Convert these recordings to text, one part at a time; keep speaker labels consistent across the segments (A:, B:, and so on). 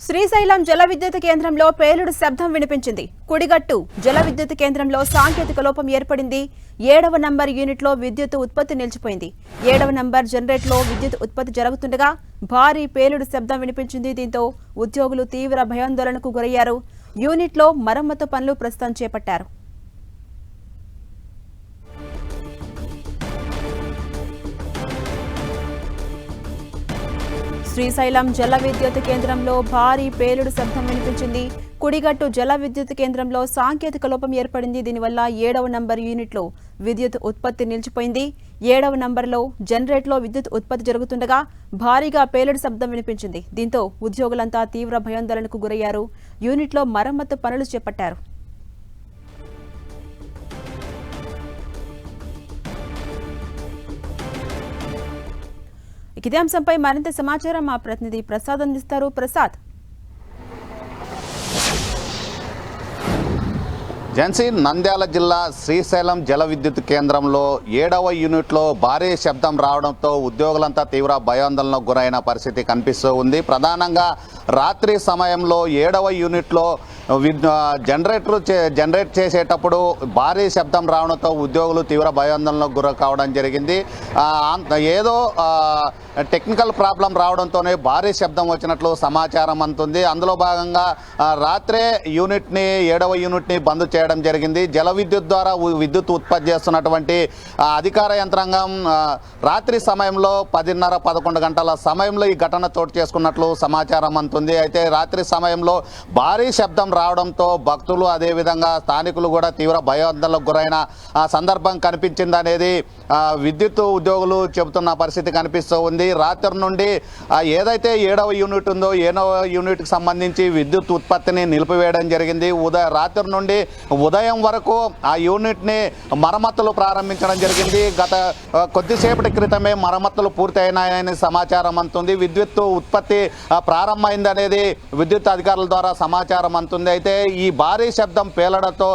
A: శ్రీశైలం జల విద్యుత్ కేంద్రంలో పేలుడు శబ్దం వినిపించింది. కుడిగట్టు జల విద్యుత్ కేంద్రంలో సాంకేతిక లోపం ఏర్పడింది. ఏడవ నంబర్ యూనిట్లో విద్యుత్ ఉత్పత్తి నిలిచిపోయింది. ఏడవ నంబర్ జనరేట్లో విద్యుత్ ఉత్పత్తి జరుగుతుండగా భారీ పేలుడు శబ్దం వినిపించింది. దీంతో ఉద్యోగులు తీవ్ర భయాందోళనకు గురయ్యారు. యూనిట్లో మరమ్మతు పనులు ప్రస్తుతం చేపట్టారు. శ్రీశైలం జల విద్యుత్ కేంద్రంలో భారీ పేలుడు శబ్దం వినిపించింది. కుడిగట్టు జల విద్యుత్ కేంద్రంలో సాంకేతిక లోపం ఏర్పడింది. దీనివల్ల ఏడవ నంబర్ యూనిట్లో విద్యుత్ ఉత్పత్తి నిలిచిపోయింది. ఏడవ నంబర్లో జనరేట్లో విద్యుత్ ఉత్పత్తి జరుగుతుండగా భారీగా పేలుడు శబ్దం వినిపించింది. దీంతో ఉద్యోగులంతా తీవ్ర భయాందోళనకు గురయ్యారు. యూనిట్లో మరమ్మతు పనులు చేపట్టారు. ఇదే అంశంపై మరింత సమాచారం మా ప్రతినిధి ప్రసాద్ అందిస్తారు. ప్రసాద్.
B: జెన్సీ నంద్యాల జిల్లా శ్రీశైలం జల విద్యుత్ కేంద్రంలో ఏడవ యూనిట్లో భారీ శబ్దం రావడంతో ఉద్యోగులంతా తీవ్ర భయాందోళనకు గురైన పరిస్థితి కనిపిస్తూ ఉంది. ప్రధానంగా రాత్రి సమయంలో ఏడవ యూనిట్లో జనరేటర్ చే- జనరేట్ చేసేటప్పుడు భారీ శబ్దం రావడంతో ఉద్యోగులు తీవ్ర భయాందోళనకు గుర కావడం జరిగింది. ఏదో టెక్నికల్ ప్రాబ్లం రావడంతోనే భారీ శబ్దం వచ్చినట్లు సమాచారం అందుతుంది. అందులో భాగంగా రాత్రే యూనిట్ని ఏడవ యూనిట్ని బంద్ చేయడం జరిగింది. జల విద్యుత్ ద్వారా విద్యుత్ ఉత్పత్తి చేస్తున్నటువంటి అధికార యంత్రాంగం రాత్రి సమయంలో పదిన్నర పదకొండు గంటల సమయంలో ఈ ఘటన చోటు చేసుకున్నట్లు సమాచారం అందుతుంది. అయితే రాత్రి సమయంలో భారీ శబ్దం రావడంతో భక్తులు అదేవిధంగా స్థానికులు కూడా తీవ్ర భయోందనలకు గురైన సందర్భం కనిపించింది అనేది విద్యుత్ ఉద్యోగులు చెబుతున్న పరిస్థితి కనిపిస్తూ ఉంది. రాత్రి నుండి ఏదైతే ఏడవ యూనిట్ ఉందో ఏడవ యూనిట్కి సంబంధించి విద్యుత్ ఉత్పత్తిని నిలిపివేయడం జరిగింది. ఉదయ రాత్రి నుండి ఉదయం వరకు ఆ యూనిట్ని మరమ్మతులు ప్రారంభించడం జరిగింది. గత కొద్దిసేపటి క్రితమే మరమ్మతులు పూర్తయినాయని సమాచారం అందుతుంది. విద్యుత్ ఉత్పత్తి ప్రారంభమైందనేది ప్రారంభమైంది అనేది విద్యుత్ అధికారుల ద్వారా సమాచారం అందుతుంది. అయితే ఈ భారీ శబ్దం పేలడంతో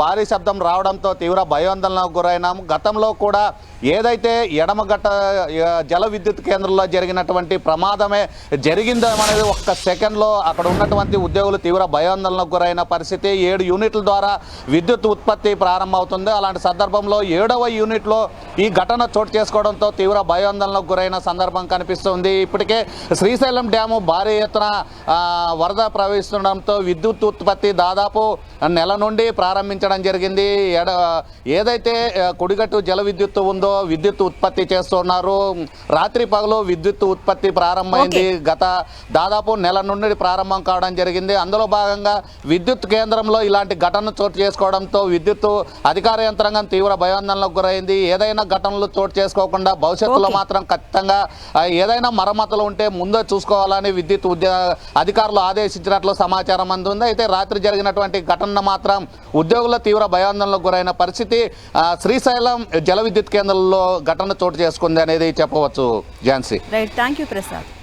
B: భారీ శబ్దం రావడంతో తీవ్ర భయాందోళనకు గురైనాం. గతంలో కూడా ఏదైతే ఎడమగట్ట జల విద్యుత్ కేంద్రంలో జరిగినటువంటి ప్రమాదమే జరిగిందనేది ఒక్క సెకండ్లో అక్కడ ఉన్నటువంటి ఉద్యోగులు తీవ్ర భయాందోళనకు గురైన పరిస్థితి. ఏడు యూనిట్ ద్వారా విద్యుత్ ఉత్పత్తి ప్రారంభమవుతుంది. అలాంటి సందర్భంలో ఏడవ యూనిట్లో ఈ ఘటన చోటు చేసుకోవడంతో తీవ్ర భయాందోళనకు గురైన సందర్భం కనిపిస్తుంది. ఇప్పటికే శ్రీశైలం డ్యాము భారీ ఎత్తున వరద ప్రవహిస్తుండడంతో విద్యుత్ ఉత్పత్తి దాదాపు నెల నుండి ప్రారంభించడం జరిగింది. ఏదైతే కుడిగట్టు జల విద్యుత్ ఉందో విద్యుత్ ఉత్పత్తి చేస్తున్నారు రాత్రి పగలు విద్యుత్ ఉత్పత్తి ప్రారంభమైంది. గత దాదాపు నెల నుండి ప్రారంభం కావడం జరిగింది. అందులో భాగంగా విద్యుత్ కేంద్రంలో ఇలాంటి ఘటన చోటు చేసుకోవడంతో విద్యుత్ అధికార యంత్రాంగం తీవ్ర భయాందోళనకు గురైంది. ఏదైనా ఘటనలు చోటు చేసుకోకుండా భవిష్యత్తులో. మాత్రం ఖచ్చితంగా ఏదైనా మరమ్మతులు ఉంటే ముందే చూసుకోవాలని విద్యుత్ ఉద్య అధికారులు ఆదేశించినట్లు సమాచారం అందుంది. అయితే రాత్రి జరిగినటువంటి ఘటన మాత్రం ఉద్యోగుల తీవ్ర భయాందోళనకు గురైన పరిస్థితి శ్రీశైలం జల విద్యుత్ కేంద్రంలో ఘటన చోటు చేసుకుంది అనేది చెప్పవచ్చు. Jhansi.
A: Right thank you Prasad